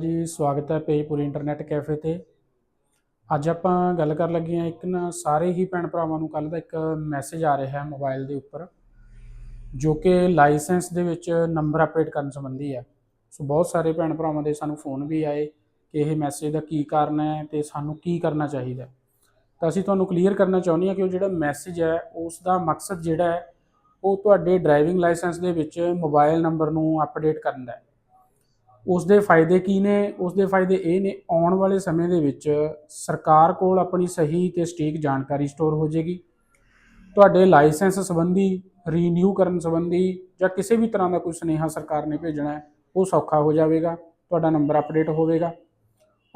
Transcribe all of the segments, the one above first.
ਜੀ, ਸਵਾਗਤ ਹੈ ਪੇਜਪੁਰੀ ਇੰਟਰਨੈਟ ਕੈਫੇ ਤੇ। ਅੱਜ ਆਪਾਂ ਗੱਲ ਕਰਨ ਲੱਗੇ ਹਾਂ ਇੱਕ ਨਾ ਸਾਰੇ ਹੀ ਭੈਣ ਭਰਾਵਾਂ ਨੂੰ ਕੱਲ ਦਾ ਇੱਕ ਮੈਸੇਜ ਆ ਰਿਹਾ ਹੈ ਮੋਬਾਈਲ ਦੇ ਉੱਪਰ, ਜੋ ਕਿ ਲਾਇਸੈਂਸ ਦੇ ਵਿੱਚ ਨੰਬਰ ਅਪਡੇਟ ਕਰਨ ਸੰਬੰਧੀ ਹੈ। ਸੋ ਬਹੁਤ ਸਾਰੇ ਭੈਣ ਭਰਾਵਾਂ ਦੇ ਸਾਨੂੰ ਫੋਨ ਵੀ ਆਏ ਕਿ ਇਹ ਮੈਸੇਜ ਦਾ ਕੀ ਕਾਰਨ ਹੈ ਤੇ ਸਾਨੂੰ ਕੀ ਕਰਨਾ ਚਾਹੀਦਾ ਤਾਂ ਅਸੀਂ ਤੁਹਾਨੂੰ ਕਲੀਅਰ ਕਰਨਾ ਚਾਹੁੰਦੇ ਹਾਂ ਕਿ ਉਹ ਜਿਹੜਾ ਮੈਸੇਜ ਹੈ ਉਸ ਦਾ ਮਕਸਦ ਜਿਹੜਾ ਹੈ, ਉਹ ਤੁਹਾਡੇ ਡਰਾਈਵਿੰਗ ਲਾਇਸੈਂਸ ਦੇ ਵਿੱਚ ਮੋਬਾਈਲ ਨੰਬਰ ਨੂੰ ਅਪਡੇਟ ਕਰਨ ਦਾ ਹੈ। ਉਸ ਦੇ ਫਾਇਦੇ ਕੀ ਨੇ? ਉਸ ਦੇ ਫਾਇਦੇ ਇਹ ਨੇ, ਆਉਣ ਵਾਲੇ ਸਮੇਂ ਦੇ ਵਿੱਚ ਸਰਕਾਰ ਕੋਲ ਆਪਣੀ ਸਹੀ ਤੇ ਸਟੀਕ ਜਾਣਕਾਰੀ ਸਟੋਰ ਹੋ ਜਾਏਗੀ। ਤੁਹਾਡੇ ਲਾਇਸੈਂਸ ਸੰਬੰਧੀ ਰੀਨਿਊ ਕਰਨ ਸੰਬੰਧੀ ਜਾਂ ਕਿਸੇ ਵੀ ਤਰ੍ਹਾਂ ਦਾ ਕੋਈ ਸੁਨੇਹਾ ਸਰਕਾਰ ਨੇ ਭੇਜਣਾ ਹੈ, ਉਹ ਸੌਖਾ ਹੋ ਜਾਵੇਗਾ, ਤੁਹਾਡਾ ਨੰਬਰ ਅਪਡੇਟ ਹੋਵੇਗਾ।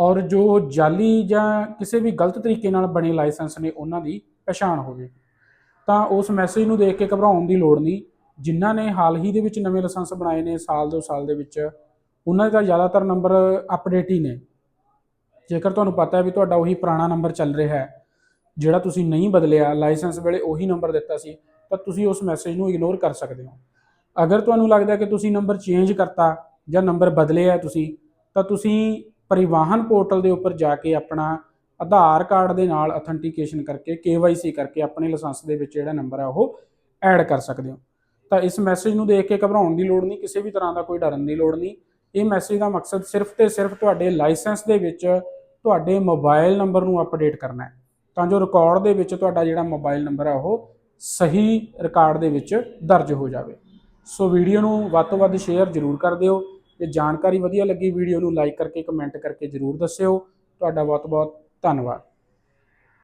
ਔਰ ਜੋ ਜਾਲੀ ਜਾਂ ਕਿਸੇ ਵੀ ਗਲਤ ਤਰੀਕੇ ਨਾਲ ਬਣੇ ਲਾਇਸੈਂਸ ਨੇ, ਉਹਨਾਂ ਦੀ ਪਛਾਣ ਹੋਵੇ। ਤਾਂ ਉਸ ਮੈਸੇਜ ਨੂੰ ਦੇਖ ਕੇ ਘਬਰਾਉਣ ਦੀ ਲੋੜ ਨਹੀਂ। ਜਿਨ੍ਹਾਂ ਨੇ ਹਾਲ ਹੀ ਦੇ ਵਿੱਚ ਨਵੇਂ ਲਾਇਸੈਂਸ ਬਣਾਏ ਨੇ, ਸਾਲ ਦੋ ਸਾਲ ਦੇ ਵਿੱਚ ਉਹਨਾਂ ਦਾ ਜ਼ਿਆਦਾਤਰ ਨੰਬਰ ਅਪਡੇਟ ਹੀ ਨੇ। ਜੇਕਰ ਤੁਹਾਨੂੰ ਪਤਾ ਹੈ ਵੀ ਤੁਹਾਡਾ ਉਹੀ ਪੁਰਾਣਾ ਨੰਬਰ ਚੱਲ ਰਿਹਾ ਹੈ, ਜਿਹੜਾ ਤੁਸੀਂ ਨਹੀਂ ਬਦਲਿਆ ਲਾਇਸੈਂਸ ਵੇਲੇ ਉਹੀ ਨੰਬਰ ਦਿੱਤਾ ਸੀ, ਤਾਂ ਤੁਸੀਂ ਉਸ ਮੈਸੇਜ ਨੂੰ ਇਗਨੋਰ ਕਰ ਸਕਦੇ ਹੋ। ਅਗਰ ਤੁਹਾਨੂੰ ਲੱਗਦਾ ਕਿ ਤੁਸੀਂ ਨੰਬਰ ਚੇਂਜ ਕਰਤਾ ਜਾਂ ਨੰਬਰ ਬਦਲਿਆ ਤੁਸੀਂ, ਤਾਂ ਤੁਸੀਂ ਪਰਿਵਾਹਨ ਪੋਰਟਲ ਦੇ ਉੱਪਰ ਜਾ ਕੇ ਆਪਣਾ ਆਧਾਰ ਕਾਰਡ ਦੇ ਨਾਲ ਅਥੈਂਟੀਕੇਸ਼ਨ ਕਰਕੇ, KYC ਕਰਕੇ ਆਪਣੇ ਲਾਇਸੈਂਸ ਦੇ ਵਿੱਚ ਜਿਹੜਾ ਨੰਬਰ ਆ ਉਹ ਐਡ ਕਰ ਸਕਦੇ ਹੋ। ਤਾਂ ਇਸ ਮੈਸੇਜ ਨੂੰ ਦੇਖ ਕੇ ਘਬਰਾਉਣ ਦੀ ਲੋੜ ਨਹੀਂ, ਕਿਸੇ ਵੀ ਤਰ੍ਹਾਂ ਦਾ ਕੋਈ ਡਰਨ ਦੀ ਲੋੜ ਨਹੀਂ। ਇਹ ਮੈਸੇਜ ਦਾ ਮਕਸਦ ਸਿਰਫ ਤੇ ਸਿਰਫ ਤੁਹਾਡੇ ਲਾਇਸੈਂਸ ਦੇ ਵਿੱਚ ਤੁਹਾਡੇ ਮੋਬਾਈਲ ਨੰਬਰ ਨੂੰ ਅਪਡੇਟ ਕਰਨਾ ਹੈ। ਤਾਂ ਜੋ ਰਿਕਾਰਡ ਦੇ ਵਿੱਚ ਤੁਹਾਡਾ ਜਿਹੜਾ ਮੋਬਾਈਲ ਨੰਬਰ ਹੈ ਉਹ ਸਹੀ ਰਿਕਾਰਡ ਦੇ ਵਿੱਚ ਦਰਜ ਹੋ ਜਾਵੇ। ਸੋ ਵੀਡੀਓ ਨੂੰ ਵੱਧ ਤੋਂ ਵੱਧ ਸ਼ੇਅਰ ਜ਼ਰੂਰ ਕਰ ਦਿਓ। ਜੇ ਜਾਣਕਾਰੀ ਵਧੀਆ ਲੱਗੀ ਵੀਡੀਓ ਨੂੰ ਲਾਈਕ ਕਰਕੇ ਕਮੈਂਟ ਕਰਕੇ ਜ਼ਰੂਰ ਦੱਸਿਓ। ਤੁਹਾਡਾ ਬਹੁਤ ਬਹੁਤ ਧੰਨਵਾਦ।